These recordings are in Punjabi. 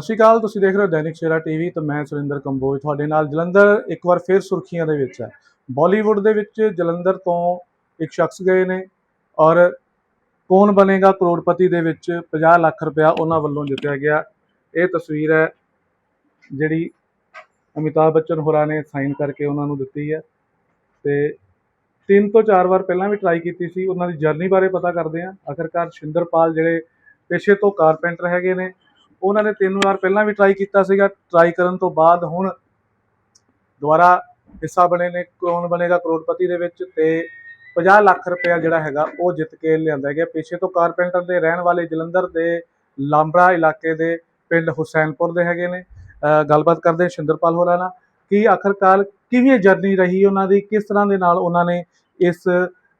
ਸਤਿ ਸ਼੍ਰੀ ਅਕਾਲ, ਤੁਸੀਂ ਦੇਖ ਰਹੇ ਹੋ ਦੈਨਿਕ ਸਵੇਰਾ ਟੀਵੀ ਤੇ ਮੈਂ ਸੁਰਿੰਦਰ ਕੰਬੋਜ ਤੁਹਾਡੇ ਨਾਲ ਜਲੰਧਰ ਇੱਕ ਵਾਰ ਫੇਰ ਸੁਰਖੀਆਂ ਦੇ ਵਿੱਚ ਹੈ। ਬਾਲੀਵੁੱਡ ਦੇ ਵਿੱਚ ਜਲੰਧਰ ਤੋਂ ਇੱਕ ਸ਼ਖਸ ਗਏ ਨੇ ਔਰ ਕੌਣ ਬਣੇਗਾ ਕਰੋੜਪਤੀ ਦੇ ਵਿੱਚ 50 ਲੱਖ ਰੁਪਇਆ ਉਹਨਾਂ ਵੱਲੋਂ ਜਿੱਤਿਆ ਗਿਆ। ਇਹ ਤਸਵੀਰ ਹੈ ਜਿਹੜੀ ਅਮਿਤਾਭ ਬੱਚਨ ਹੋਰਾਂ ਨੇ ਸਾਈਨ ਕਰਕੇ ਉਹਨਾਂ ਨੂੰ ਦਿੱਤੀ ਹੈ ਤੇ ਤਿੰਨ ਤੋਂ ਚਾਰ ਵਾਰ ਪਹਿਲਾਂ ਵੀ ਟਰਾਈ ਕੀਤੀ ਸੀ। ਉਹਨਾਂ ਦੀ ਜਰਨੀ ਬਾਰੇ ਪਤਾ ਕਰਦੇ ਹਾਂ। ਆਖਰਕਾਰ ਸ਼ਿੰਦਰਪਾਲ ਜਿਹੜੇ ਪੇਸ਼ੇ ਤੋਂ ਕਾਰਪੈਂਟਰ ਹੈਗੇ ਨੇ ਉਹਨਾਂ ਨੇ ਤਿੰਨ ਵਾਰ ਪਹਿਲਾਂ ਵੀ ਟਰਾਈ ਕੀਤਾ ਸੀਗਾ। ਟਰਾਈ ਕਰਨ ਤੋਂ ਬਾਅਦ ਹੁਣ ਦੁਬਾਰਾ ਹਿੱਸਾ ਬਣੇ ਨੇ, ਕੌਣ ਬਣੇਗਾ ਕਰੋੜਪਤੀ ਦੇ ਵਿੱਚ ਤੇ 50 ਲੱਖ ਰੁਪਇਆ ਜਿਹੜਾ ਹੈਗਾ ਉਹ ਜਿੱਤ ਕੇ ਲਿਆਂਦਾ ਗਿਆ। ਪੇਸ਼ੇ ਤੋਂ ਕਾਰਪੈਂਟਰ ਦੇ ਰਹਿਣ ਵਾਲੇ ਜਲੰਧਰ ਦੇ ਲਾਂਬੜਾ ਇਲਾਕੇ ਦੇ ਪਿੰਡ ਹੁਸੈਨਪੁਰ ਦੇ ਹੈਗੇ ਨੇ। ਗੱਲਬਾਤ ਕਰਦੇ ਸ਼ਿੰਦਰਪਾਲ ਹੋਰਾਂ ਨਾਲ। ਕਿ ਆਖਰਕਾਰ ਕਿਵੇਂ ਜਰਨੀ ਰਹੀ ਉਹਨਾਂ ਦੀ? ਕਿਸ ਤਰ੍ਹਾਂ ਦੇ ਨਾਲ ਉਹਨਾਂ ਨੇ ਇਸ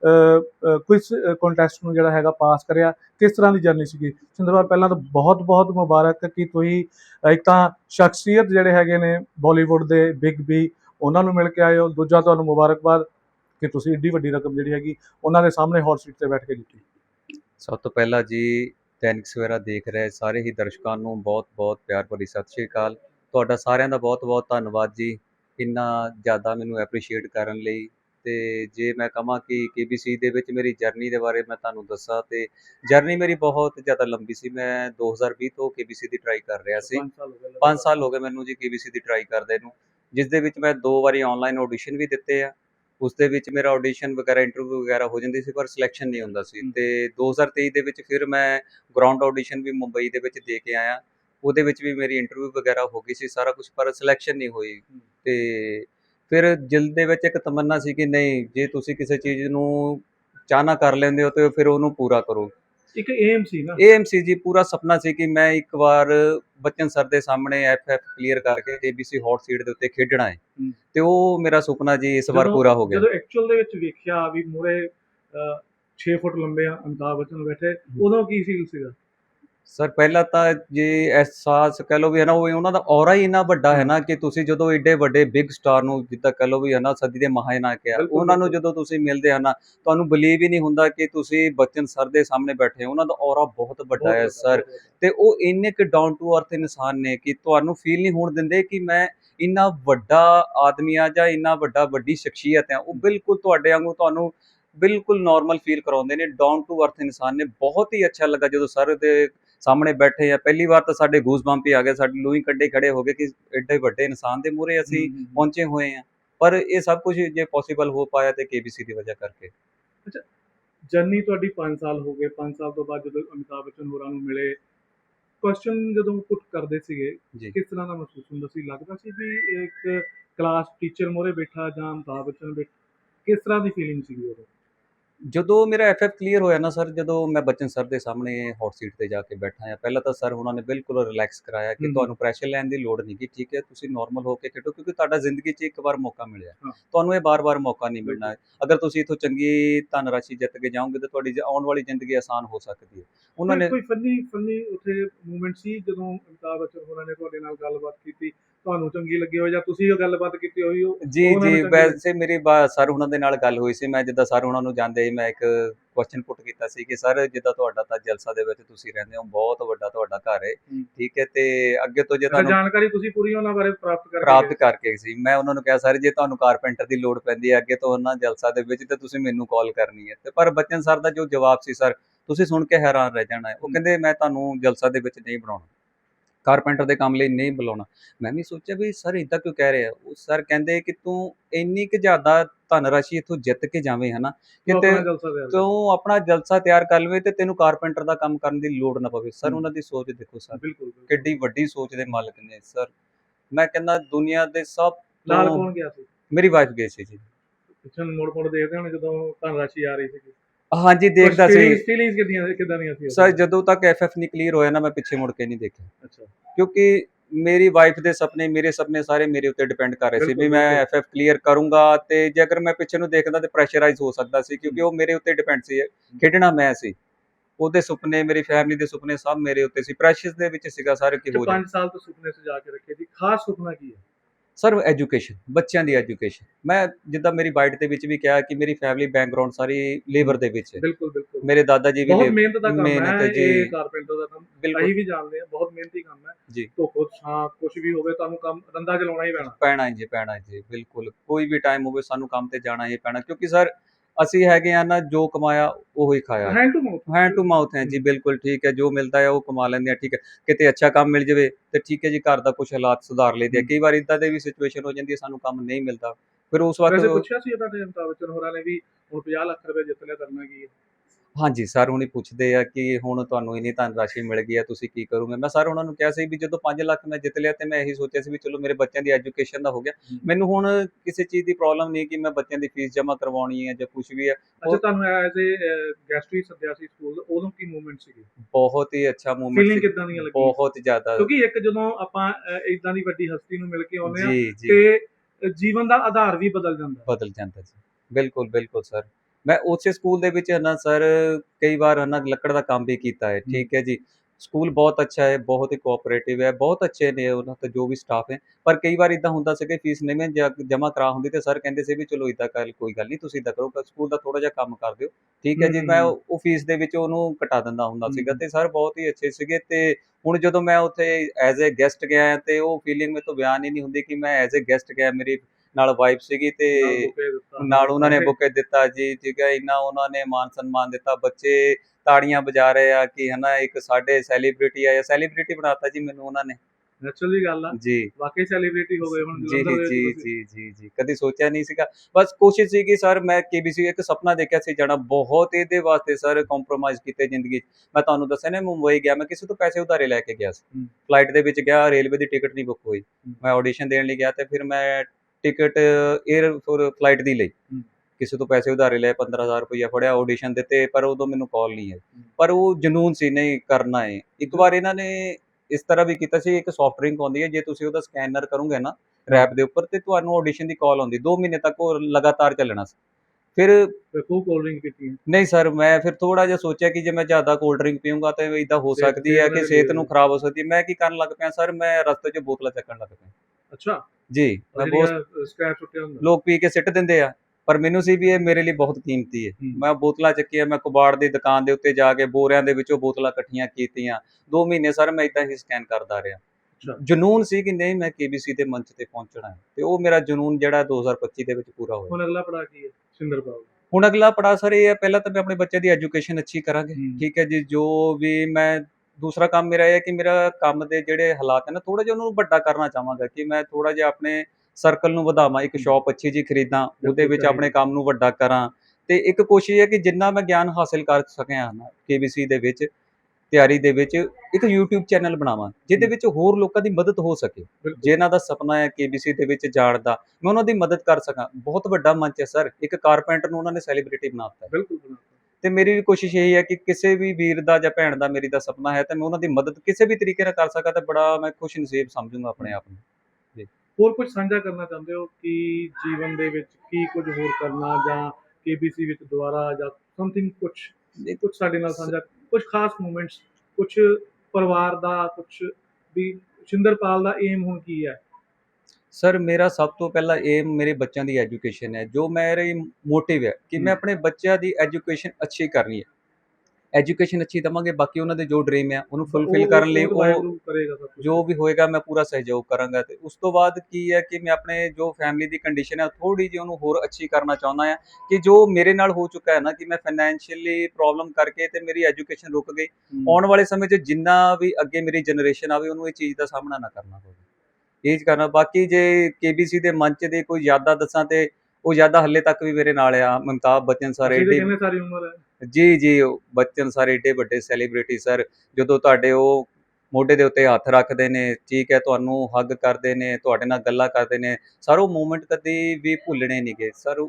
ਕੁਇਜ਼ ਕੰਟੈਸਟ ਨੂੰ ਜਿਹੜਾ ਹੈਗਾ ਪਾਸ ਕਰਿਆ। ਕਿਸ ਤਰ੍ਹਾਂ ਦੀ ਜਰਨੀ ਸੀਗੀ? ਸਿੰਦਰਪਾਲ ਪਹਿਲਾਂ ਤਾਂ ਬਹੁਤ ਬਹੁਤ ਮੁਬਾਰਕ ਕਿ ਤੁਸੀਂ ਇੱਕ ਤਾਂ ਸ਼ਖਸੀਅਤ ਜਿਹੜੇ ਹੈਗੇ ਨੇ ਬਾਲੀਵੁੱਡ ਦੇ ਬਿਗ ਬੀ ਉਹਨਾਂ ਨੂੰ ਮਿਲ ਕੇ ਆਏ ਹੋ। ਦੂਜਾ ਤੁਹਾਨੂੰ ਮੁਬਾਰਕਬਾਦ ਕਿ ਤੁਸੀਂ ਏਡੀ ਵੱਡੀ ਰਕਮ ਜਿਹੜੀ ਹੈਗੀ, ਉਹਨਾਂ ਦੇ ਸਾਹਮਣੇ ਹੌਟ ਸੀਟ ਤੇ ਬੈਠ ਕੇ ਜਿੱਤੀ। ਸਭ ਤੋਂ ਪਹਿਲਾਂ ਜੀ, ਦੈਨਿਕ ਸਵੇਰਾ ਦੇਖ ਰਹੇ ਸਾਰੇ ਹੀ ਦਰਸ਼ਕਾਂ ਨੂੰ ਬਹੁਤ-ਬਹੁਤ ਪਿਆਰ ਭਰੀ ਸਤਿ ਸ਼੍ਰੀ ਅਕਾਲ। ਤੁਹਾਡਾ ਸਾਰਿਆਂ ਦਾ ਬਹੁਤ-ਬਹੁਤ ਧੰਨਵਾਦ ਜੀ। ਇੰਨਾ ਜ਼ਿਆਦਾ ਮੈਨੂੰ ਐਪਰੀਸ਼ੀਏਟ ਕਰਨ ਲਈ ਤੇ ਜੇ ਮੈਂ ਕਹਾਂ ਕਿ KBC ਦੇ ਵਿੱਚ ਮੇਰੀ ਜਰਨੀ ਦੇ ਬਾਰੇ ਮੈਂ ਤੁਹਾਨੂੰ ਦੱਸਾਂ ਤੇ ਜਰਨੀ ਮੇਰੀ ਬਹੁਤ ਜ਼ਿਆਦਾ ਲੰਬੀ ਸੀ। ਮੈਂ 2020 ਤੋਂ KBC ਦੀ ਟਰਾਈ ਕਰ ਰਿਹਾ ਸੀ। 5 ਸਾਲ ਹੋ ਗਏ। ਮੈਨੂੰ ਜੀ KBC ਦੀ ਟਰਾਈ ਕਰਦੇ ਨੂੰ ਜਿਸ ਦੇ ਵਿੱਚ ਮੈਂ ਦੋ ਵਾਰੀ ਆਨਲਾਈਨ ਆਡੀਸ਼ਨ ਵੀ ਦਿੱਤੇ ਆ। ਉਸ ਦੇ ਵਿੱਚ ਮੇਰਾ ਆਡੀਸ਼ਨ ਵਗੈਰਾ ਇੰਟਰਵਿਊ ਵਗੈਰਾ ਹੋ ਜਾਂਦੀ ਸੀ ਪਰ ਸਿਲੈਕਸ਼ਨ ਨਹੀਂ ਹੁੰਦਾ ਸੀ। ਤੇ 2023 ਦੇ ਵਿੱਚ ਫਿਰ ਮੈਂ ਗਰਾਊਂਡ ਆਡੀਸ਼ਨ ਵੀ ਮੁੰਬਈ ਦੇ ਵਿੱਚ ਦੇ ਕੇ ਆਇਆ। ਉਹਦੇ ਵਿੱਚ ਵੀ ਮੇਰੀ ਇੰਟਰਵਿਊ ਵਗੈਰਾ ਹੋ ਗਈ ਸੀ ਸਾਰਾ ਕੁਝ ਪਰ ਸਿਲੈਕਸ਼ਨ ਨਹੀਂ ਹੋਈ। ਤੇ ਫਿਰ ਦਿਲ ਦੇ ਵਿੱਚ ਇੱਕ ਤਮੰਨਾ ਸੀ ਕਿ ਨਹੀਂ ਜੇ ਤੁਸੀਂ ਕਿਸੇ ਚੀਜ਼ ਨੂੰ ਚਾਹਨਾ ਕਰ ਲੈਂਦੇ ਹੋ ਤੇ ਫਿਰ ਉਹਨੂੰ ਪੂਰਾ ਕਰੋ। ਇੱਕ ਏਮ ਸੀ ਨਾ। ਏਐਮਸੀ ਜੀ ਪੂਰਾ ਸੁਪਨਾ ਸੀ ਕਿ ਮੈਂ ਇੱਕ ਵਾਰ ਬੱਚਨ ਸਰ ਦੇ ਸਾਹਮਣੇ ਐਫਐਫ ਕਲੀਅਰ ਕਰਕੇ ਏਬੀਸੀ ਹੌਟ ਸੀਟ ਦੇ ਉੱਤੇ ਖੇਡਣਾ ਹੈ। ਤੇ ਉਹ ਮੇਰਾ ਸੁਪਨਾ ਜੀ ਇਸ ਵਾਰ ਪੂਰਾ ਹੋ ਗਿਆ। ਜਦੋਂ ਐਕਚੁਅਲ ਦੇ ਵਿੱਚ ਵੇਖਿਆ ਵੀ ਮੂਰੇ 6 ਫੁੱਟ ਲੰਬੇ ਆ ਅਮਿਤਾਭ ਬੱਚਨ ਬੈਠੇ ਉਦੋਂ ਕੀ ਫੀਲ ਸੀਗਾ? ਸਰ ਪਹਿਲਾਂ ਤਾਂ ਜੇ ਅਹਿਸਾਸ ਕਹਿ ਲਓ ਵੀ ਹੈ ਨਾ ਉਹ ਉਹਨਾਂ ਦਾ ਔਰਾ ਹੀ ਇੰਨਾ ਵੱਡਾ ਹੈ ਨਾ ਕਿ ਤੁਸੀਂ ਜਦੋਂ ਏਡੇ ਵੱਡੇ ਬਿਗ ਸਟਾਰ ਨੂੰ ਜਿੱਦਾਂ ਕਹਿ ਲਓ ਵੀ ਹੈ ਨਾ ਸਦੀ ਦੇ ਮਹਾਨਾਇਕ ਆ ਉਹਨਾਂ ਨੂੰ। ਜਦੋਂ ਤੁਸੀਂ ਮਿਲਦੇ ਹੋ ਨਾ ਤੁਹਾਨੂੰ ਬਲੀਵ ਹੀ ਨਹੀਂ ਹੁੰਦਾ ਕਿ ਤੁਸੀਂ ਬੱਚਨ ਸਰ ਦੇ ਸਾਹਮਣੇ ਬੈਠੇ ਹੋ ਉਹਨਾਂ ਦਾ ਔਰਾ ਬਹੁਤ ਵੱਡਾ ਹੈ ਸਰ। ਤੇ ਉਹ ਇੰਨੇ ਕਿ ਡਾਊਨ ਟੂ ਅਰਥ ਇਨਸਾਨ ਨੇ ਕਿ ਤੁਹਾਨੂੰ ਫੀਲ ਨਹੀਂ ਹੋਣ ਦਿੰਦੇ ਕਿ ਮੈਂ ਇੰਨਾ ਵੱਡਾ ਆਦਮੀ ਆ ਜਾਂ ਇੰਨਾ ਵੱਡਾ ਵੱਡੀ ਸ਼ਖਸੀਅਤ ਆ ਉਹ ਬਿਲਕੁਲ ਤੁਹਾਡੇ ਵਾਂਗੂ ਤੁਹਾਨੂੰ ਬਿਲਕੁਲ ਨਾਰਮਲ ਫੀਲ ਕਰਾਉਂਦੇ ਨੇ। ਡਾਊਨ ਟੂ ਅਰਥ ਇਨਸਾਨ ਨੇ ਬਹੁਤ ਹੀ ਅੱਛਾ ਲੱਗਾ ਜਦੋਂ ਸਰ ਦੇ ਸਾਹਮਣੇ ਬੈਠੇ ਆ। ਪਹਿਲੀ ਵਾਰ ਤਾਂ ਸਾਡੇ ਗੂਸ ਬੰਪ ਹੀ ਆ ਗਏ। ਸਾਡੇ ਲੂਈ ਕੰਡੇ ਖੜੇ ਹੋ ਗਏ ਕਿ ਐਡੇ ਵੱਡੇ ਇਨਸਾਨ ਦੇ ਮੂਹਰੇ ਅਸੀਂ ਪਹੁੰਚੇ ਹੋਏ ਆ। ਪਰ ਇਹ ਸਭ ਕੁਝ ਜੇ ਪੋਸੀਬਲ ਹੋ ਪਾਇਆ ਤੇ KBC ਦੀ ਵਜ੍ਹਾ ਕਰਕੇ। ਜਰਨੀ ਤੁਹਾਡੀ 5 ਸਾਲ ਹੋ ਗਏ। 5 ਸਾਲ ਤੋਂ ਬਾਅਦ ਜਦੋਂ ਅਮਿਤਾਭ ਬੱਚਨ ਹੋਰਾਂ ਨੂੰ ਮਿਲੇ ਕੁਐਸਚਨ ਜਦੋਂ ਪੁੱਟ ਕਰਦੇ ਸੀਗੇ ਕਿਸ ਤਰ੍ਹਾਂ ਦਾ ਮਹਿਸੂਸ ਹੁੰਦਾ ਸੀ? ਲੱਗਦਾ ਸੀ ਵੀ ਇੱਕ ਕਲਾਸ ਟੀਚਰ ਮੋਰੇ ਬੈਠਾ ਜਾਂ ਅਮਿਤਾਭ ਬੱਚਨ ਬੈਠਾ ਕਿਸ ਤਰ੍ਹਾਂ ਦੀ ਫੀਲਿੰਗ ਸੀਗੀ ਉਦੋਂ? ਜਦੋਂ ਮੇਰਾ ਐਫਐਫ ਕਲੀਅਰ ਹੋਇਆ ਨਾ ਸਰ ਜਦੋਂ ਮੈਂ ਬਚਨ ਸਰ ਦੇ ਸਾਹਮਣੇ ਹੌਟ ਸੀਟ ਤੇ ਜਾ ਕੇ ਬੈਠਾ ਆ ਪਹਿਲਾਂ ਤਾਂ ਸਰ ਉਹਨਾਂ ਨੇ ਬਿਲਕੁਲ ਰਿਲੈਕਸ ਕਰਾਇਆ ਕਿ। ਤੁਹਾਨੂੰ ਪ੍ਰੈਸ਼ਰ ਲੈਣ ਦੀ ਲੋੜ ਨਹੀਂ ਗੀ ਠੀਕ ਹੈ ਤੁਸੀਂ ਨਾਰਮਲ ਹੋ ਕੇ ਖੇਡੋ ਕਿਉਂਕਿ ਤੁਹਾਡਾ ਜ਼ਿੰਦਗੀ 'ਚ ਇੱਕ ਵਾਰ ਮੌਕਾ ਮਿਲਿਆ। ਤੁਹਾਨੂੰ ਇਹ ਬਾਰ-ਬਾਰ ਮੌਕਾ ਨਹੀਂ ਮਿਲਣਾ। ਅਗਰ ਤੁਸੀਂ ਇਥੋਂ ਚੰਗੀ ਧਨ ਰਾਸ਼ੀ ਜਿੱਤ ਕੇ ਜਾਓਗੇ ਤਾਂ ਤੁਹਾਡੀ ਆਉਣ ਵਾਲੀ ਜ਼ਿੰਦਗੀ ਆਸਾਨ ਹੋ ਸਕਦੀ ਹੈ। ਉਹਨਾਂ ਨੇ ਕੋਈ ਫਨੀ ਫਨੀ ਉੱਥੇ ਮੂਮੈਂਟ ਸੀ ਜਦੋਂ ਅਮਿਤਾਭ ਬੱਚਨ ਹੋਰਾਂ ਨੇ ਤੁਹਾਡੇ ਨਾਲ ਗੱਲਬਾਤ ਕੀਤੀ। ਤੁਹਾਨੂੰ ਚੰਗੀ ਲੱਗੀ ਹੋਵੇ ਜਾਂ ਤੁਸੀਂ ਉਹ ਗੱਲਬਾਤ ਕੀਤੀ ਹੋਈ ਉਹ ਜੀ ਉਹਨਾਂ ਜੀ ਚੰਗੀ ਵੈਸੇ ਮੇਰੀ ਬਾ ਸਰ ਉਹਨਾਂ ਦੇ ਨਾਲ ਗੱਲ ਹੋਈ ਸੀ ਮੈਂ ਜਿੱਦਾਂ ਸਰ ਉਹਨਾਂ ਨੂੰ ਜਾਣਦੇ ਸੀ ਮੈਂ ਇੱਕ ਕੁਐਸਚਨ ਪੁੱਟ ਕੀਤਾ ਸੀ ਕਿ ਸਰ ਜਿੱਦਾਂ ਤੁਹਾਡਾ ਤਾਂ ਜਲਸਾ ਦੇ ਵਿੱਚ ਤੁਸੀਂ ਰਹਿੰਦੇ ਹੋ ਬਹੁਤ ਵੱਡਾ ਤੁਹਾਡਾ ਘਰ ਹੈ ਹੂੰ। ਠੀਕ ਹੈ ਤੇ ਅੱਗੇ ਤੋਂ ਜੇ ਤੁਹਾਨੂੰ ਜਾਣਕਾਰੀ ਤੁਸੀਂ ਪੂਰੀ ਉਹਨਾਂ ਬਾਰੇ ਪ੍ਰਾਪਤ ਕਰਕੇ ਪ੍ਰਾਪਤ। ਕਰਕੇ ਸੀ ਮੈਂ ਉਹਨਾਂ ਨੂੰ ਕਿਹਾ ਸਰ ਜੇ ਤੁਹਾਨੂੰ ਕਾਰਪੈਂਟਰ ਦੀ ਲੋੜ ਪੈਂਦੀ ਹੈ ਅੱਗੇ ਤੋਂ ਉਹਨਾਂ ਜਲਸਾ ਦੇ ਵਿੱਚ ਤੇ ਤੁਸੀਂ ਮੈਨੂੰ ਕਾਲ ਕਰਨੀ ਹੈ ਤੇ ਪਰ ਬਚਨ ਸਰ ਦਾ ਜੋ ਜਵਾਬ ਸੀ ਸਰ ਤੁਸੀਂ ਸੁਣ ਕੇ ਹੈਰਾਨ ਰਹਿ ਜਾਣਾ ਹੈ ਉਹ ਹੂੰ। ਕਹਿੰਦੇ ਮੈਂ ਤੁਹਾਨੂੰ ਜਲਸਾ ਦੇ ਵਿੱਚ ਨਹੀਂ ਬਣਾਉਣਾ ਕਾਰਪੈਂਟਰ ਦੇ ਕੰਮ ਲਈ ਨਹੀਂ ਬੁਲਾਉਣਾ। ਮੈਂ ਵੀ ਸੋਚਿਆ ਵੀ ਸਰ ਇਦਾਂ ਕਿਉਂ ਕਹਿ ਰਹੇ ਉਹ ਸਰ ਕਹਿੰਦੇ ਕਿ ਤੂੰ ਇੰਨੀ ਕਿ ਜ਼ਿਆਦਾ ਧਨ ਰਾਸ਼ੀ ਇੱਥੋਂ ਜਿੱਤ ਕੇ ਜਾਵੇਂ ਹਨਾ? ਦੇ ਤੂੰ ਆਪਣਾ ਜਲਸਾ ਤਿਆਰ ਕਰ। ਲਵੇਂ ਤੇ ਤੈਨੂੰ ਕਾਰਪੈਂਟਰ ਦਾ ਕੰਮ ਕਰਨ ਦੀ ਲੋੜ ਨਾ ਪਵੇ। ਸਰ। ਉਹਨਾਂ ਦੀ ਸੋਚ ਦੇਖੋ ਸਰ। ਕਿੱਡੀ ਵੱਡੀ ਸੋਚ ਦੇ ਮਾਲਕ ਨੇ ਸਰ। ਮੈਂ ਕਹਿੰਦਾ ਦੁਨੀਆ ਦੇ ਸਭ ਨਾਲ ਕੌਣ ਗਿਆ ਸੀ? ਮੇਰੀ ਵਾਈਫ ਗਈ ਸੀ ਜੀ। ਪਿੱਛੇ ਮੋੜ ਮੋੜ ਦੇਖਦੇ ਹੋਣੇ ਜਦੋਂ ਧਨ ਰਾਸ਼ੀ ਆ ਰਹੀ ਸੀ ਹਾਂਜੀ ਦੇਖਦਾ ਸੀ। ਫੀਲਿੰਗਸ ਕਿਦਾਂ ਕਿਦਾਂ ਦੀਆਂ ਸੀ ਸਰ ਜਦੋਂ ਤੱਕ ਐਫਐਫ ਨਹੀਂ ਕਲੀਅਰ ਹੋਇਆ ਨਾ ਮੈਂ ਪਿੱਛੇ ਮੁੜ ਕੇ ਨਹੀਂ ਦੇਖਿਆ। ਅੱਛਾ। ਕਿਉਂਕਿ ਮੇਰੀ ਵਾਈਫ ਦੇ ਸੁਪਨੇ ਮੇਰੇ ਸੁਪਨੇ ਸਾਰੇ ਮੇਰੇ ਉੱਤੇ ਡਿਪੈਂਡ ਕਰ ਰਹੇ ਸੀ ਵੀ ਮੈਂ। ਐਫਐਫ ਕਲੀਅਰ ਕਰੂੰਗਾ ਤੇ ਜੇ ਅਗਰ ਮੈਂ ਪਿੱਛੇ ਨੂੰ ਦੇਖਦਾ ਤੇ ਪ੍ਰੈਸ਼ਰਾਈਜ਼ ਹੋ ਸਕਦਾ ਸੀ ਕਿਉਂਕਿ ਉਹ ਮੇਰੇ ਉੱਤੇ ਡਿਪੈਂਡ ਸੀ। ਖੇਡਣਾ ਮੈਂ ਸੀ। ਉਹਦੇ ਸੁਪਨੇ ਮੇਰੀ ਫੈਮਿਲੀ ਦੇ ਸੁਪਨੇ ਸਭ ਮੇਰੇ ਉੱਤੇ ਸੀ। ਪ੍ਰੈਸ਼ਰ ਦੇ ਵਿੱਚ ਸੀਗਾ ਸਾਰੇ ਕਿ ਹੋ ਜਾਏ 5 ਸਾਲ ਤੋਂ ਸੁਪਨੇ ਸਜਾ ਕੇ ਰੱਖੇ ਸੀ। ਖਾਸ ਸੁਪਨਾ ਕੀ ਹੈ? ਸਰ ਐਜੂਕੇਸ਼ਨ ਬੱਚਿਆਂ ਦੀ ਐਜੂਕੇਸ਼ਨ ਮੈਂ ਜਿੱਦਾਂ ਮੇਰੀ ਬਾਈਟ ਦੇ ਵਿੱਚ ਵੀ ਕਿਹਾ ਕਿ ਮੇਰੀ ਫੈਮਿਲੀ ਬੈਕਗ੍ਰਾਉਂਡ ਸਾਰੀ ਲੇਬਰ ਦੇ ਵਿੱਚ ਹੈ। ਬਿਲਕੁਲ ਬਿਲਕੁਲ। ਮੇਰੇ ਦਾਦਾ ਜੀ ਵੀ ਬਹੁਤ ਮਿਹਨਤ ਦਾ ਕੰਮ ਹੈ ਜੀ। ਇਹ ਕਾਰਪੈਂਟਰ ਦਾ ਕੰਮ। ਬਿਲਕੁਲ। ਅਸੀਂ ਵੀ ਜਾਣਦੇ ਹਾਂ ਬਹੁਤ ਮਿਹਨਤੀ ਕੰਮ ਹੈ। ਜੀ। ਧੁੱਪ ਛਾਂ ਕੁਝ ਵੀ ਹੋਵੇ ਤੁਹਾਨੂੰ ਕੰਮ ਰੰਦਾ ਚਲਾਉਣਾ ਹੀ ਪੈਣਾ। ਪੈਣਾ ਜੀ ਪੈਣਾ ਜੀ ਬਿਲਕੁਲ। ਕੋਈ ਵੀ ਟਾਈਮ ਹੋਵੇ ਸਾਨੂੰ ਕੰਮ ਤੇ ਜਾਣਾ ਹੀ ਪੈਣਾ ਕਿਉਂਕਿ ਸਰ ਅਸੀਂ ਹੈਗੇ ਆ ਨਾ ਜੋ ਕਮਾਇਆ ਉਹ ਹੀ ਖਾਇਆ। Hand to mouth hand to mouth ਹੈ ਜੀ ਬਿਲਕੁਲ ਠੀਕ ਹੈ ਜੋ ਮਿਲਦਾ ਹੈ ਉਹ ਕਮਾ ਲੈਂਦੇ ਆ ਠੀਕ ਹੈ। ਕਿਤੇ ਅੱਛਾ ਕੰਮ ਮਿਲ ਜਾਵੇ ਤੇ ਠੀਕ ਹੈ ਜੀ ਘਰ ਦਾ ਕੁਝ ਹਾਲਾਤ ਸੁਧਾਰ ਲਈਦੇ ਆ। ਕਈ ਵਾਰ ਇਦਾਂ ਦੇ ਵੀ ਸਿਚੁਏਸ਼ਨ ਹੋ ਜਾਂਦੀ ਹੈ ਸਾਨੂੰ ਕੰਮ ਨਹੀਂ ਮਿਲਦਾ। ਫਿਰ ਉਸ ਵੈਸੇ ਵਕਤ ਪੁੱਛਿਆ ਸੀ ਉਹਨਾਂ ਨੇ ਅਮਿਤਾਭ ਬੱਚਨ ਹੋਰਾਂ ਨੇ ਵੀ ਹੁਣ 50 ਲੱਖ ਰੁਪਏ ਜਿੱਤ ਲਿਆ ਕਰਨਾ ਕੀ ਹੈ? ਹਾਂਜੀ ਸਰ ਹੁਣੀ ਪੁੱਛਦੇ ਆ ਕਿ ਹੁਣ ਤੁਹਾਨੂੰ ਇੰਨੀ ਧਨ ਰਾਸ਼ੀ ਮਿਲ ਗਈ ਆ ਤੁਸੀਂ ਕੀ ਕਰੋਗੇ? ਮੈਂ ਸਰ ਉਹਨਾਂ ਨੂੰ ਕਿਹਾ ਸੀ ਵੀ ਜਦੋਂ 5 ਲੱਖ ਮੈਂ ਜਿੱਤ ਲਿਆ ਤੇ ਮੈਂ ਇਹੀ ਸੋਚਿਆ ਸੀ ਵੀ ਚਲੋ ਮੇਰੇ ਬੱਚਿਆਂ ਦੀ ਐਜੂਕੇਸ਼ਨ ਦਾ ਹੋ ਗਿਆ। ਮੈਨੂੰ ਹੁਣ ਕਿਸੇ ਚੀਜ਼ ਦੀ ਪ੍ਰੋਬਲਮ ਨਹੀਂ ਕਿ ਮੈਂ ਬੱਚਿਆਂ ਦੀ ਫੀਸ ਜਮ੍ਹਾਂ ਕਰਵਾਉਣੀ ਹੈ ਜਾਂ ਕੁਝ ਵੀ ਹੈ। ਅੱਛਾ ਤੁਹਾਨੂੰ ਐਜ਼ ਏ ਗੈਸਟ ਵੀ ਸੱਦਿਆ ਸੀ ਸਕੂਲ ਉਦੋਂ ਕੀ ਮੂਵਮੈਂਟ ਸੀਗੀ? ਬਹੁਤ ਹੀ ਅੱਛਾ ਫੀਲਿੰਗ ਮੂਮੈਂਟ ਕਿਦਾਂ ਦੀਆਂ ਲੱਗੀ ਬਹੁਤ ਜ਼ਿਆਦਾ। ਕਿਉਂਕਿ ਇੱਕ ਜਦੋਂ ਆਪਾਂ ਇਦਾਂ ਦੀ ਵੱਡੀ ਹਸਤੀ ਨੂੰ ਮਿਲ ਕੇ ਆਉਂਦੇ ਆ ਤੇ ਜੀਵਨ ਦਾ ਆਧਾਰ ਵੀ ਬਦਲ ਜਾਂਦਾ। ਬਦਲ ਜਾਂਦਾ ਜੀ। ਬਿਲਕੁਲ ਬਿਲਕੁਲ ਸਰ ਮੈਂ ਉਸੇ ਸਕੂਲ ਦੇ ਵਿੱਚ ਨਾ ਸਰ ਕਈ ਵਾਰ ਨਾ ਲੱਕੜ ਦਾ ਕੰਮ ਵੀ ਕੀਤਾ ਹੈ ਠੀਕ ਹੈ ਜੀ। ਸਕੂਲ ਬਹੁਤ ਅੱਛਾ ਹੈ ਬਹੁਤ ਹੀ ਕੋਆਪਰੇਟਿਵ ਹੈ ਬਹੁਤ ਅੱਛੇ ਨੇ ਉਹਨਾਂ ਦਾ ਜੋ ਵੀ ਸਟਾਫ ਹੈ। ਪਰ ਕਈ ਵਾਰ ਇਦਾਂ ਹੁੰਦਾ ਸੀ ਕਿ ਫੀਸ ਨਹੀਂ ਮੈਂ ਜਮ੍ਹਾਂ ਕਰਾ ਹੁੰਦੀ ਤੇ ਸਰ ਕਹਿੰਦੇ ਸੀ ਵੀ ਚਲੋ ਇਦਾਂ ਕਰ ਕੋਈ ਗੱਲ ਨਹੀਂ ਤੁਸੀਂ ਇਦਾਂ ਕਰੋ ਸਕੂਲ ਦਾ ਥੋੜਾ ਜਿਹਾ ਕੰਮ ਕਰ ਦਿਓ ਠੀਕ ਹੈ ਜੀ। ਮੈਂ ਉਹ ਫੀਸ ਦੇ ਵਿੱਚ ਉਹਨੂੰ ਕਟਾ ਦਿੰਦਾ ਹੁੰਦਾ ਸੀਗਾ। ਤੇ ਸਰ ਬਹੁਤ ਹੀ ਅੱਛੇ ਸੀਗੇ ਤੇ ਹੁਣ ਜਦੋਂ ਮੈਂ ਉੱਥੇ ਐਜ਼ ਅ ਗੈਸਟ ਗਿਆ ਤੇ ਉਹ ਫੀਲਿੰਗ ਮੇਰੇ ਤੋਂ ਬਿਆਨ ਹੀ ਨਹੀਂ ਹੁੰਦੀ ਕਿ ਮੈਂ ਐਜ਼ ਅ ਗੈਸਟ ਗਿਆ ਮੇਰੀ ਨਾਲ ਵਾਈਫ ਸੀਗੀ ਤੇ ਨਾਲ ਉਹਨਾਂ ਨੇ ਬੁਕੇ ਦਿੱਤਾ ਜੀ ਠੀਕ ਹੈ ਇੰਨਾ ਉਹਨਾਂ ਨੇ ਮਾਨ ਸਨਮਾਨ ਦਿੱਤਾ। ਬੱਚੇ ਤਾੜੀਆਂ ਵਜਾ ਰਹੇ ਆ ਕਿ ਹਨਾ ਇੱਕ ਸਾਡੇ ਸੈਲੀਬ੍ਰਿਟੀ ਆਇਆ ਸੈਲੀਬ੍ਰਿਟੀ ਬਣਾਤਾ ਜੀ ਮੈਨੂੰ ਉਹਨਾਂ ਨੇ। ਨੈਚੁਰਲੀ ਗੱਲ ਆ। ਜੀ। ਵਾਕਈ ਸੈਲੀਬ੍ਰਿਟੀ ਹੋ ਗਏ ਹੁਣ ਜੀ ਜੀ। ਜੀ ਜੀ ਜੀ ਕਦੀ ਸੋਚਿਆ ਨਹੀਂ ਸੀਗਾ। ਬਸ ਕੋਸ਼ਿਸ਼ ਸੀ ਕਿ ਸਰ ਮੈਂ ਕੇਬੀਸੀ ਇੱਕ ਸੁਪਨਾ ਦੇਖਿਆ ਸੀ ਜਾਣਾ ਬਹੁਤ ਇਹਦੇ ਵਾਸਤੇ ਸਰ ਕੰਪਰੋਮਾਈਜ਼ ਕੀਤੇ ਜ਼ਿੰਦਗੀ ਮੈਂ ਤੁਹਾਨੂੰ ਦੱਸਿਆ ਨਾ ਮੁੰਬਈ ਗਿਆ ਮੈਂ ਕਿਸੇ ਤੋਂ ਪੈਸੇ ਉਧਾਰੇ ਲੈ ਕੇ ਗਿਆ ਸੀ। ਫਲਾਈਟ ਦੇ ਵਿੱਚ ਗਿਆ ਰੇਲਵੇ ਦੀ ਟਿਕਟ ਨਹੀਂ ਬੁੱਕ ਹੋਈ। ਮੈਂ ਆਡੀਸ਼ਨ ਦੇਣ ਲਈ ਗਿਆ ਤੇ ਫਿਰ ਮੈਂ ਟਿਕਟ 에ਅਰ ਫੋਰ ਫਲਾਈਟ ਦੀ ਲਈ। ਕਿਸੇ ਤੋਂ ਪੈਸੇ ਉਧਾਰੇ ਲਏ 15000 ਰੁਪਈਆ ਫੜਿਆ ਆਡੀਸ਼ਨ ਦਿੱਤੇ ਪਰ ਉਦੋਂ ਮੈਨੂੰ ਕਾਲ ਨਹੀਂ ਆਈ। ਪਰ ਉਹ ਜਨੂਨ ਸੀ ਨਹੀਂ ਕਰਨਾ ਹੈ ਇੱਕ ਵਾਰ ਇਹਨਾਂ ਨੇ ਇਸ ਤਰ੍ਹਾਂ ਵੀ ਕੀਤਾ ਸੀ ਇੱਕ ਸੌਫਟ ਡਰਿੰਕ ਆਉਂਦੀ ਹੈ ਜੇ ਤੁਸੀਂ ਉਹਦਾ ਸਕੈਨਰ ਕਰੋਗੇ ਨਾ ਰੈਪ ਦੇ ਉੱਪਰ ਤੇ ਤੁਹਾਨੂੰ ਆਡੀਸ਼ਨ ਦੀ ਕਾਲ ਆਉਂਦੀ। 2 ਮਹੀਨੇ ਤੱਕ ਉਹ ਲਗਾਤਾਰ ਚੱਲਣਾ ਸੀ। ਫਿਰ ਖੂਬ ਕੋਲਡ ਡਰਿੰਕ ਪੀਤੀ ਨਹੀਂ ਸਰ ਮੈਂ ਫਿਰ ਥੋੜਾ ਜਿਹਾ ਸੋਚਿਆ ਕਿ ਜੇ ਮੈਂ ਜ਼ਿਆਦਾ ਕੋਲਡ ਡਰਿੰਕ ਪੀਊਂਗਾ ਤਾਂ ਇਦਾਂ ਹੋ ਸਕਦੀ ਹੈ ਕਿ ਸਿਹਤ ਨੂੰ ਖਰਾਬ ਹੋ ਸਕਦੀ ਹੈ। ਮੈਂ ਕੀ ਕਰਨ ਲੱਗ ਪਿਆ ਸਰ? ਮੈਂ ਰਸਤੇ 'ਚ ਬੋਤਲਾਂ ਚੱਕਣ ਲੱਗ ਪਿਆ। ਅੱਛਾ। ਜੀ ਮੈਂ ਬਹੁਤ ਸਕ੍ਰੈਚ ਸੁੱਟਿਆ ਹੁੰਦਾ ਲੋਕ ਪੀ ਕੇ ਸਿੱਟ ਦਿੰਦੇ ਆ ਪਰ ਮੈਨੂੰ ਸੀ ਵੀ ਇਹ ਮੇਰੇ ਲਈ ਬਹੁਤ ਕੀਮਤੀ ਹੈ। ਮੈਂ ਬੋਤਲਾਂ ਚੱਕੀਆਂ ਮੈਂ ਕਬਾੜ ਦੀ ਦੁਕਾਨ ਦੇ ਉੱਤੇ ਜਾ ਕੇ ਬੋਰਿਆਂ ਦੇ ਵਿੱਚੋਂ ਬੋਤਲਾਂ ਇਕੱਠੀਆਂ ਕੀਤੀਆਂ। 2 ਮਹੀਨੇ ਸਰ ਮੈਂ ਇਦਾਂ ਹੀ ਸਕੈਨ ਕਰਦਾ ਰਿਹਾ। ਜਨੂਨ ਸੀ ਕਿ ਨਹੀਂ ਮੈਂ ਕੇਬੀਸੀ ਦੇ ਮੰਚ ਤੇ ਪਹੁੰਚਣਾ ਹੈ। ਤੇ ਉਹ ਮੇਰਾ ਜਨੂਨ ਜਿਹੜਾ 2025 ਦੇ ਵਿੱਚ ਪੂਰਾ ਹੋਇਆ। ਹੁਣ ਅਗਲਾ ਪੜਾ ਕੀ ਹੈ? ਸਿੰਦਰ ਪਾਲ ਹੁਣ ਅਗਲਾ ਪੜਾ ਸਰ ਇਹ ਹੈ ਪਹਿਲਾਂ ਤਾਂ ਮੈਂ ਆਪਣੇ ਬੱਚੇ ਦੀ ਐਜੂਕੇਸ਼ਨ ਅੱਛੀ ਕਰਾਂਗੇ। ਠੀਕ ਹੈ ਜੀ ਜੋ ਵੀ ਮੈਂ ਦੂਸਰਾ ਕੰਮ ਮੇਰਾ ਇਹ ਹੈ ਕਿ ਮੇਰਾ ਕੰਮ ਦੇ ਜਿਹੜੇ ਹਾਲਾਤ ਹੈ ਨਾ ਥੋੜਾ ਜਿਹਾ ਉਹਨੂੰ ਵੱਡਾ ਕਰਨਾ ਚਾਹਾਂਗਾ ਕਿ ਮੈਂ ਥੋੜਾ ਜਿਹਾ ਆਪਣੇ ਸਰਕਲ ਨੂੰ ਵਧਾਵਾਂ ਇੱਕ ਸ਼ਾਪ ਅੱਛੀ ਜੀ ਖਰੀਦਾਂ ਉਹਦੇ ਵਿੱਚ। ਆਪਣੇ ਕੰਮ ਨੂੰ ਵੱਡਾ ਕਰਾਂ ਤੇ ਇੱਕ ਕੋਸ਼ਿਸ਼ ਹੈ ਕਿ ਜਿੰਨਾ ਮੈਂ ਗਿਆਨ ਹਾਸਿਲ ਕਰ ਸਕਿਆ ਨਾ ਕੇਬੀਸੀ ਦੇ ਵਿੱਚ ਤਿਆਰੀ ਦੇ ਵਿੱਚ ਇੱਕ YouTube ਚੈਨਲ ਬਣਾਵਾਂ ਜਿਹਦੇ ਵਿੱਚ ਹੋਰ ਲੋਕਾਂ ਦੀ ਮਦਦ ਹੋ ਸਕੇ। ਜਿਨ੍ਹਾਂ ਦਾ ਸੁਪਨਾ ਹੈ KBC ਦੇ ਵਿੱਚ ਜਾਣ ਦਾ ਮੈਂ ਉਹਨਾਂ ਦੀ ਮਦਦ ਕਰ ਸਕਾਂ ਬਹੁਤ ਵੱਡਾ ਮੰਚ ਹੈ ਸਰ ਇੱਕ ਕਾਰਪੈਂਟਰ ਨੂੰ ਉਹਨਾਂ ਨੇ ਸੈਲੀਬ੍ਰਿਟੀ ਬਣਾਤਾ ਬਿਲਕੁਲ। ਤੇ ਮੇਰੀ ਵੀ ਕੋਸ਼ਿਸ਼ ਇਹੀ ਹੈ ਕਿ ਕਿਸੇ ਵੀ ਵੀਰ ਦਾ ਜਾਂ ਭੈਣ ਦਾ ਮੇਰੀ ਦਾ ਸੁਪਨਾ ਹੈ ਤਾਂ ਮੈਂ ਉਹਨਾਂ ਦੀ ਮਦਦ ਕਿਸੇ ਵੀ ਤਰੀਕੇ ਨਾਲ ਕਰ ਸਕਾਂ ਤਾਂ ਬੜਾ ਮੈਂ ਖੁਸ਼ ਨਸੀਬ ਸਮਝੂੰਗਾ ਆਪਣੇ ਆਪ ਨੂੰ। ਹੋਰ ਕੁਝ ਸਾਂਝਾ ਕਰਨਾ ਚਾਹੁੰਦੇ ਹੋ ਕਿ ਜੀਵਨ ਦੇ ਵਿੱਚ ਕੀ ਕੁਝ ਹੋਰ ਕਰਨਾ ਜਾਂ ਕੇਬੀਸੀ ਵਿੱਚ ਦੁਬਾਰਾ ਜਾਂ ਸਮਥਿੰਗ ਕੁਝ ਕੁਝ ਸਾਡੇ ਨਾਲ ਸਾਂਝਾ ਕੁਝ ਖਾਸ ਮੂਮੈਂਟਸ ਕੁਝ ਪਰਿਵਾਰ ਦਾ ਕੁਝ ਵੀ ਸ਼ਿੰਦਰਪਾਲ ਦਾ ਏਮ ਹੁਣ ਕੀ ਹੈ? ਸਰ ਮੇਰਾ ਸਭ ਤੋਂ ਪਹਿਲਾ ਏਮ ਮੇਰੇ ਬੱਚਿਆਂ ਦੀ ਐਜੂਕੇਸ਼ਨ ਹੈ ਜੋ ਮੇਰੇ ਮੋਟਿਵ ਹੈ ਕਿ ਮੈਂ। ਆਪਣੇ ਬੱਚਿਆਂ ਦੀ ਐਜੂਕੇਸ਼ਨ ਅੱਛੀ ਕਰਨੀ ਹੈ ਐਜੂਕੇਸ਼ਨ ਅੱਛੀ ਦਵਾਂਗੇ ਬਾਕੀ ਉਹਨਾਂ ਦੇ ਜੋ ਡ੍ਰੀਮ ਹੈ ਉਹਨੂੰ ਫੁੱਲਫਿਲ ਕਰਨ ਲਈ ਉਹ। ਜੋ ਵੀ ਹੋਏਗਾ ਮੈਂ ਪੂਰਾ ਸਹਿਯੋਗ ਕਰਾਂਗਾ ਤੇ ਉਸ ਤੋਂ ਬਾਅਦ ਕੀ ਹੈ ਕਿ ਮੈਂ ਆਪਣੇ ਜੋ ਫੈਮਿਲੀ ਦੀ ਕੰਡੀਸ਼ਨ ਹੈ ਥੋੜੀ ਜਿਹੀ ਉਹਨੂੰ ਹੋਰ ਅੱਛੀ ਕਰਨਾ ਚਾਹੁੰਦਾ ਹਾਂ ਕਿ ਜੋ ਮੇਰੇ ਨਾਲ ਹੋ ਚੁੱਕਾ ਹੈ ਨਾ ਕਿ ਮੈਂ ਫਾਈਨੈਂਸ਼ੀਅਲੀ ਪ੍ਰੋਬਲਮ ਕਰਕੇ ਤੇ ਮੇਰੀ ਐਜੂਕੇਸ਼ਨ ਰੁਕ ਗਈ। ਆਉਣ ਵਾਲੇ ਸਮੇਂ 'ਚ ਜਿੰਨਾ ਵੀ ਅੱਗੇ ਮੇਰੀ ਜਨਰੇਸ਼ਨ ਆਵੇ ਉਹਨੂੰ ਇਹ ਚੀਜ਼ ਦਾ ਸਾਹਮਣਾ ਨਾ ਕਰਨਾ ਪਵੇ ਇਹ ਕਰਨਾ। ਬਾਕੀ ਜੇ KBC ਦੇ ਮੰਚ ਦੇ ਕੋਈ ਯਾਦਾਂ ਦੱਸਾਂ ਤੇ ਉਹ ਯਾਦਾਂ ਹੱਲੇ ਤੱਕ ਵੀ ਮੇਰੇ ਨਾਲ ਆ ਅਮਿਤਾਭ ਬੱਚਨ ਸਰ ਏਡੇ ਕਿੰਨੇ ਸਾਰੀ ਉਮਰ ਹੈ? ਜੀ ਜੀ ਬੱਚਨ ਸਾਰੇ ਏਡੇ ਵੱਡੇ ਸੈਲੀਬ੍ਰਿਟੀ ਸਰ ਜਦੋਂ ਤੁਹਾਡੇ ਉਹ ਮੋਢੇ ਦੇ ਉੱਤੇ ਹੱਥ ਰੱਖਦੇ ਨੇ ਠੀਕ ਹੈ ਤੁਹਾਨੂੰ ਹੱਗ ਕਰਦੇ ਨੇ ਤੁਹਾਡੇ ਨਾਲ ਗੱਲਾਂ ਕਰਦੇ ਨੇ ਸਰ ਉਹ ਮੂਮੈਂਟ ਕਦੀ ਵੀ ਭੁੱਲਣੇ ਨਹੀਂ ਗਏ ਸਰ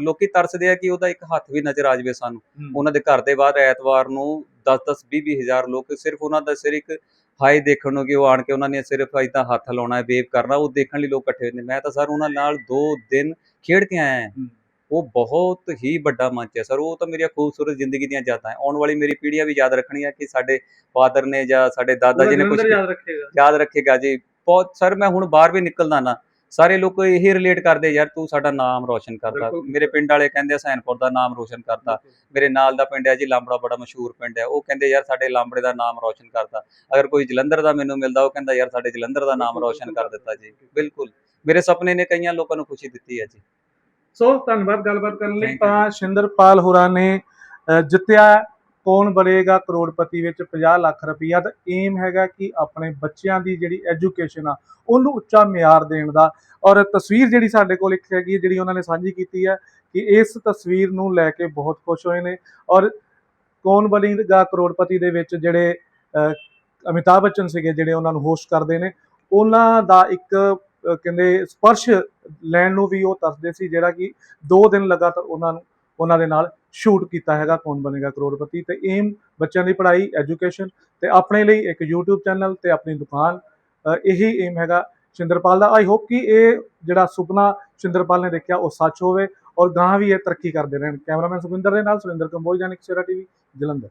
ਲੋਕੀ ਤਰਸਦੇ ਆ ਕਿ ਉਹਦਾ ਇੱਕ ਹੱਥ ਵੀ ਨਜ਼ਰ ਆ ਜਾਵੇ ਸਾਨੂੰ। ਉਹਨਾਂ ਦੇ ਘਰ ਦੇ ਬਾਹਰ ਐਤਵਾਰ ਨੂੰ 10-10 20-20 ਹਜ਼ਾਰ ਲੋਕ ਸਿਰਫ ਉਹਨਾਂ ਦਾ ਸਿਰ ਇੱਕ ਹਾਈ ਦੇਖਣ ਨੂੰ ਕਿ ਉਹ ਆਣ ਕੇ ਉਹਨਾਂ ਨੇ ਸਿਰਫ ਏਦਾਂ ਹੱਥ ਲਾਉਣਾ ਹੈ ਵੇਵ ਕਰਨਾ ਉਹ ਦੇਖਣ ਲਈ ਲੋਕ ਇਕੱਠੇ ਹੁੰਦੇ ਮੈਂ ਤਾਂ ਸਰ ਉਹਨਾਂ ਨਾਲ 2 ਦਿਨ ਖੇਡ ਕੇ ਆਇਆ ਹਾਂ। ਉਹ ਬਹੁਤ ਹੀ ਵੱਡਾ ਮੰਚ ਹੈ ਸਰ ਉਹ ਤਾਂ ਮੇਰੀਆਂ ਖੂਬਸੂਰਤ ਜ਼ਿੰਦਗੀ ਦੀਆਂ ਯਾਦਾਂ ਹੈ। ਆਉਣ ਵਾਲੀ ਮੇਰੀ ਪੀੜ੍ਹੀਆਂ ਵੀ ਯਾਦ ਰੱਖਣੀਆਂ ਕਿ ਸਾਡੇ ਫਾਦਰ ਨੇ ਜਾਂ ਸਾਡੇ ਦਾਦਾ ਜੀ ਨੇ ਕੁਝ ਯਾਦ ਰੱਖੇਗਾ। ਯਾਦ ਰੱਖੇਗਾ ਜੀ। ਬਹੁਤ ਸਰ ਮੈਂ ਹੁਣ ਬਾਹਰ ਵੀ ਨਿਕਲਦਾ ਨਾ ਸਾਰੇ ਲੋਕ ਇਹੀ ਰਿਲੇਟ ਕਰਦੇ ਯਾਰ ਤੂੰ ਸਾਡਾ ਨਾਮ ਰੋਸ਼ਨ ਕਰਦਾ। ਮੇਰੇ ਪਿੰਡ ਵਾਲੇ ਕਹਿੰਦੇ ਆ ਸੈਨਪੁਰ ਦਾ ਨਾਮ ਰੋਸ਼ਨ ਕਰਦਾ ਮੇਰੇ ਨਾਲ ਦਾ ਪਿੰਡ ਹੈ ਜੀ ਲਾਂਬੜਾ ਬੜਾ ਮਸ਼ਹੂਰ ਪਿੰਡ ਹੈ। ਉਹ ਕਹਿੰਦੇ ਯਾਰ ਸਾਡੇ ਲਾਂਬੜੇ ਦਾ ਨਾਮ ਰੋਸ਼ਨ ਕਰਦਾ ਅਗਰ ਕੋਈ ਜਲੰਧਰ ਦਾ ਮੈਨੂੰ ਮਿਲਦਾ ਉਹ ਕਹਿੰਦਾ ਯਾਰ ਸਾਡੇ ਜਲੰਧਰ ਦਾ ਨਾਮ ਰੋਸ਼ਨ ਕਰ ਦਿੱਤਾ ਜੀ। ਬਿਲਕੁਲ। ਮੇਰੇ ਸੁਪਨੇ ਨੇ ਕਈਆਂ ਲੋਕਾਂ ਨੂੰ ਖੁਸ਼ੀ ਦਿੱਤੀ ਹੈ ਜੀ। ਸੋ ਧੰਨਵਾਦ ਗੱਲਬਾਤ ਕਰਨ ਲਈ. ਤਾਂ ਸ਼ਿੰਦਰਪਾਲ ਹੋਰਾਂ ਨੇ ਜਿੱਤਿਆ ਕੌਣ ਬਣੇਗਾ ਕਰੋੜਪਤੀ ਵਿੱਚ 50 ਲੱਖ ਰੁਪਈਆ? ਤਾਂ ਏਮ ਹੈਗਾ ਕਿ ਆਪਣੇ ਬੱਚਿਆਂ ਦੀ ਜਿਹੜੀ ਐਜੂਕੇਸ਼ਨ ਆ ਉਹਨੂੰ ਉੱਚਾ ਮਿਆਰ ਦੇਣ ਦਾ। ਔਰ ਤਸਵੀਰ ਜਿਹੜੀ ਸਾਡੇ ਕੋਲ ਇੱਕ ਹੈਗੀ ਹੈ, ਜਿਹੜੀ ਉਹਨਾਂ ਨੇ ਸਾਂਝੀ ਕੀਤੀ ਹੈ ਕਿ ਇਸ ਤਸਵੀਰ ਨੂੰ ਲੈ ਕੇ ਬਹੁਤ ਖੁਸ਼ ਹੋਏ ਨੇ। ਔਰ ਕੌਣ ਬਣੇਗਾ ਕਰੋੜਪਤੀ ਦੇ ਵਿੱਚ ਜਿਹੜੇ ਅਮਿਤਾਭ ਬੱਚਨ ਸੀਗੇ ਜਿਹੜੇ ਉਹਨਾਂ ਨੂੰ ਹੋਸਟ ਕਰਦੇ ਨੇ ਉਹਨਾਂ ਦਾ ਇੱਕ ਕਹਿੰਦੇ ਸਪਰਸ਼ ਲੈਣ ਨੂੰ ਵੀ ਉਹ ਤਰਸਦੇ ਸੀ ਜਿਹੜਾ ਕਿ 2 ਦਿਨ ਲਗਾਤਾਰ ਉਹਨਾਂ ਨੂੰ ਉਹਨਾਂ ਦੇ ਨਾਲ ਸ਼ੂਟ ਕੀਤਾ ਹੈਗਾ, ਕੌਣ ਬਣੇਗਾ ਕਰੋੜਪਤੀ, ਤੇ ਏਮ ਬੱਚਿਆਂ ਦੀ ਪੜ੍ਹਾਈ ਐਜੂਕੇਸ਼ਨ ਤੇ ਆਪਣੇ ਲਈ ਇੱਕ YouTube ਚੈਨਲ ਤੇ ਆਪਣੀ ਦੁਕਾਨ ਇਹੀ ਏਮ ਹੈਗਾ ਸ਼ਿੰਦਰਪਾਲ ਦਾ। ਆਈ ਹੋਪ ਕਿ ਇਹ ਜਿਹੜਾ ਸੁਪਨਾ ਸ਼ਿੰਦਰਪਾਲ ਨੇ ਦੇਖਿਆ, ਉਹ ਸੱਚ ਹੋਵੇ ਔਰ ਗਾਂ ਵੀ ਇਹ ਤਰੱਕੀ ਕਰਦੇ ਰਹਿਣ। ਕੈਮਰਾਮੈਨ ਸੁਖਿੰਦਰ ਦੇ ਨਾਲ ਸੁਰਿੰਦਰ ਕੰਬੋਜ ਜਾਨਿਕ ਸੇਰਾ ਟੀਵੀ, ਜਲੰਧਰ।